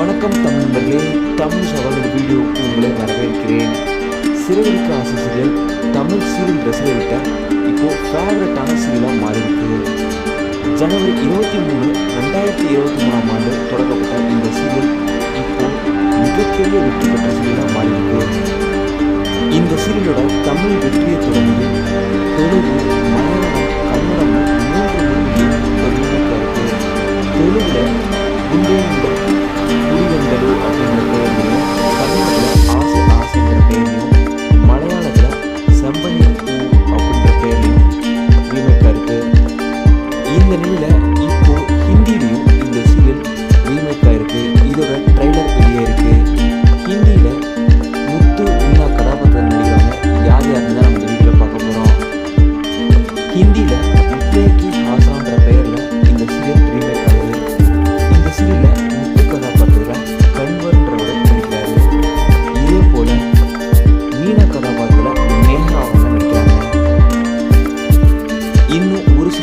வணக்கம் தமிழ் நண்பர்களே. தமிழ் சகோதர வீடியோவுக்கு உங்களை வரவேற்கிறேன். சிறகடிக்க ஆசை சீரியல் தமிழ் சீரியல் ரசிகை விட்ட இப்போ ஃபேவரட்டான சீரியலாக மாறியிருக்கு. ஜனவரி இருபத்தி மூணு ரெண்டாயிரத்தி இருபத்தி மூணாம் ஆண்டு தொடங்கப்பட்ட இந்த சீரியல் இப்போ மிகப்பெரிய வெற்றி பெற்ற சீரியலாக மாறியிருக்கு. இந்த சீரியலோட தமிழ் வெற்றியை தொடர்ந்து தெலுங்கு மலையாளம் கன்னடம் மூன்று மொழியில் பதிவாக இருக்கு தெலுங்குல அதில் இப்போ ஹிந்திலையும் இந்த சீரியல் ரீமேக் ஆயிருக்கு. இதோட ட்ரைலர் வெளியே இருக்கு. ஹிந்தியில் முத்து மீனா கதாபாத்திரம் நடிக்கிறாங்க. யார் யாருன்னு நம்ம வீட்டில் பார்க்க போகிறோம் ஹிந்தியில்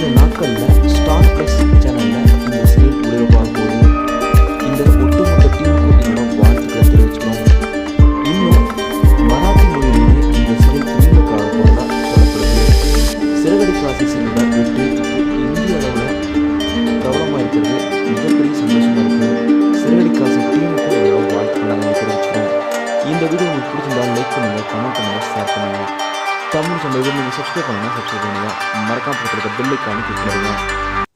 இன்னும் சில நாட்களில் ஸ்டார் ப்ளஸ் சேனலில் இந்த சீரியல் ஒளிபரப்பாக போகுது இந்த ஒட்டுமொத்த டீம் என்னோட வாழ்த்துக்களை தெரிவிச்சுக்கிறோம். இன்னும் மராத்தி மொழியிலேயே இந்த சீரியல் ரீமேக்காக போகிறதா சொல்லப்படுது. சிறகடி காசி சீரியலோட வெற்றி இந்திய அளவில் கவனமாக இருக்கிறது. மிகப்பெரிய சந்தோஷமாக இருக்குது. சிறகடி காசி டீமுக்கு என்னோட வாழ்த்துக்களை நாங்கள் தெரிவிச்சுக்கிறோம். இந்த வீடியோ உங்களுக்கு பிடிச்சிருந்தால் லைக் பண்ணுங்கள் கமெண்ட் பண்ணுங்கள் ஷேர் பண்ணுங்கள் தமிழ் சொந்த நீங்கள் சப்ஸ்கிரைப் பண்ணுங்கள் சப்ஸ்கிரைப் பண்ணுங்கள் மறக்காம பக்கத்தில் பெல் கிளிக் பண்ணுங்கள்